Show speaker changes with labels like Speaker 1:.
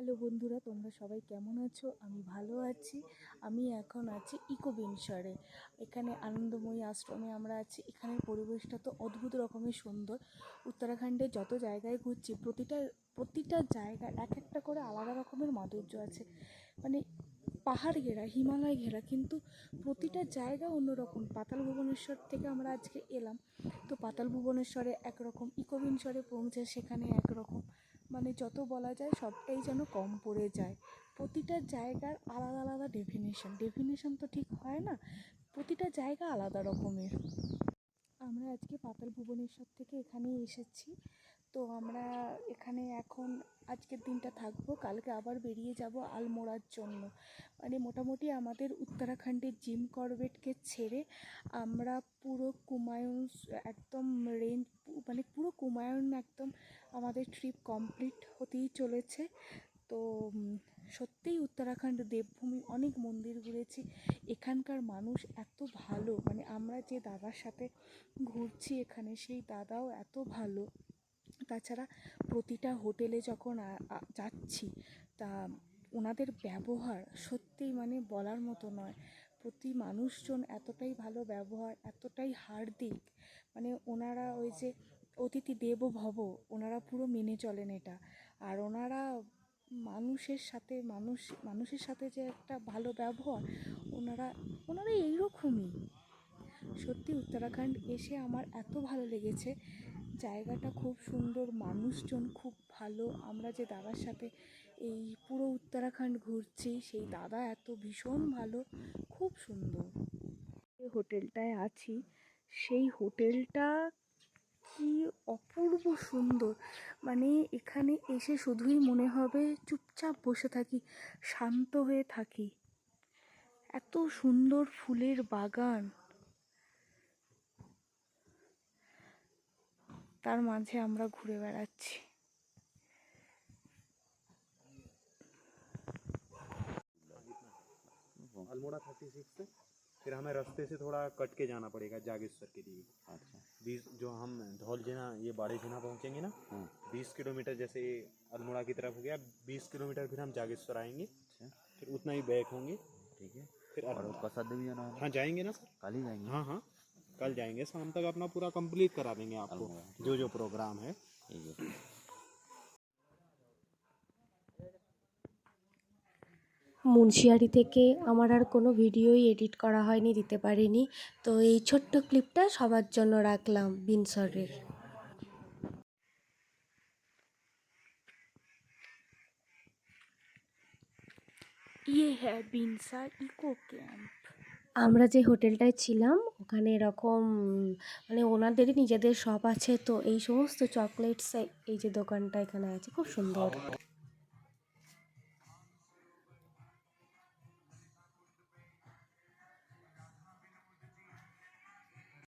Speaker 1: Hello বন্ধুরা, তোমরা সবাই কেমন আছো? আমি ভালো আছি। আমি এখন আছি ইকো এখানে আনন্দময়ী আশ্রমে আমরা আছি। এখানের পরিবেশটা তো অদ্ভুত রকমের সুন্দর। উত্তরাখণ্ডে যত জায়গায় ঘুরছি, প্রতিটা প্রতিটা জায়গায় এক একটা করে আলাদা রকমের মাধুর্য আছে। মানে পাহাড় ঘেরা, হিমালয় ঘেরা, কিন্তু প্রতিটা জায়গা অন্যরকম। পাতাল ভুবনেশ্বর থেকে আমরা আজকে এলাম। তো পাতাল ভুবনেশ্বরে একরকম ইকোবিনসরে পৌঁছে সেখানে একরকম। মানে যত বলা যায় সবটাই যেন কম পড়ে যায়। প্রতিটা জায়গার আলাদা আলাদা ডেফিনেশন ডেফিনেশন তো ঠিক হয় না, প্রতিটা জায়গা আলাদা রকমের। আমরা আজকে পাতাল ভুবনেশ্বর থেকে এখানে এসেছি। তো আমরা এখানে এখন আজকের দিনটা থাকব। কালকে আবার বেরিয়ে যাব আলমোড়ার জন্য। মানে মোটামুটি আমাদের উত্তরাখণ্ডের জিম করবেটকে ছেড়ে আমরা পুরো কুমায়ুন একদম রেঞ্জ মানে পুরো কুমায়ুন একদম আমাদের ট্রিপ কমপ্লিট হতেই চলেছে। তো সত্যিই উত্তরাখণ্ড দেবভূমি অনেক মন্দির ঘুরেছি। এখানকার মানুষ এত ভালো। মানে আমরা যে দাদার সাথে ঘুরছি এখানে, সেই দাদাও এত ভালো। তাছাড়া প্রতিটা হোটেলে যখন যাচ্ছি, তা ওনাদের ব্যবহার সত্যিই মানে বলার মতো নয়। প্রতি মানুষজন এতটাই ভালো ব্যবহার, এতটাই হার্দিক মানে ওনারা ওই যে অতিথি দেব ভব ওনারা পুরো মেনে চলেন এটা। আর ওনারা মানুষের সাথে, মানুষ, মানুষের সাথে যে একটা ভালো ব্যবহার ওনারা ওনারা এইরকমই। সত্যি উত্তরাখণ্ড এসে আমার এত ভালো লেগেছে। জায়গাটা খুব সুন্দর, মানুষজন খুব ভালো। আমরা যে দাদার সাথে এই পুরো উত্তরাখণ্ড ঘুরছি, সেই দাদা এত ভীষণ ভালো, খুব সুন্দর। যে হোটেলটায় আছি, সেই হোটেলটা কি অপূর্ব সুন্দর। মানে এখানে এসে শুধুই মনে হবে চুপচাপ বসে থাকি, শান্ত হয়ে থাকি। এত সুন্দর ফুলের বাগান। তার মাঝে আমরা ঘুরে বেড়াচ্ছি
Speaker 2: अल्मोड़ा थर्टी सिक्स से फिर हमें रास्ते से थोड़ा कट के जाना पड़ेगा जागेश्वर के लिए
Speaker 3: अच्छा
Speaker 2: बीस जो हम धौल जिना ये बाड़े जिना पहुँचेंगे ना
Speaker 3: हाँ
Speaker 2: बीस किलोमीटर जैसे अल्मोड़ा की तरफ हो गया बीस किलोमीटर फिर हम जागेश्वर आएंगे
Speaker 3: अच्छा
Speaker 2: फिर उतना ही बैक होंगे
Speaker 3: ठीक है
Speaker 2: फिर
Speaker 3: और
Speaker 2: अल्मोड़ा-
Speaker 3: प्रसाद देवी जाना है
Speaker 2: हाँ जाएंगे ना सर
Speaker 3: कल ही जाएंगे
Speaker 2: हाँ हाँ कल जाएंगे शाम तक अपना पूरा कंप्लीट करा देंगे आपको
Speaker 3: अल्मोड़ा,
Speaker 2: जो जो प्रोग्राम है
Speaker 3: ठीक है
Speaker 4: মুন্সিয়ারি থেকে আমার আর কোনো ভিডিওই এডিট করা হয়নি দিতে পারিনি তো এই ছোট্ট ক্লিপটা সবার জন্য রাখলাম বিনসরের
Speaker 1: ইয়ে হ্যাঁ বিনসার ইকো ক্যাম্প
Speaker 4: আমরা যে হোটেলটায় ছিলাম, ওখানে এরকম মানে ওনাদেরই নিজেদের শপ আছে, তো এই সমস্ত চকলেটস এই যে দোকানটা এখানে আছে, খুব সুন্দর।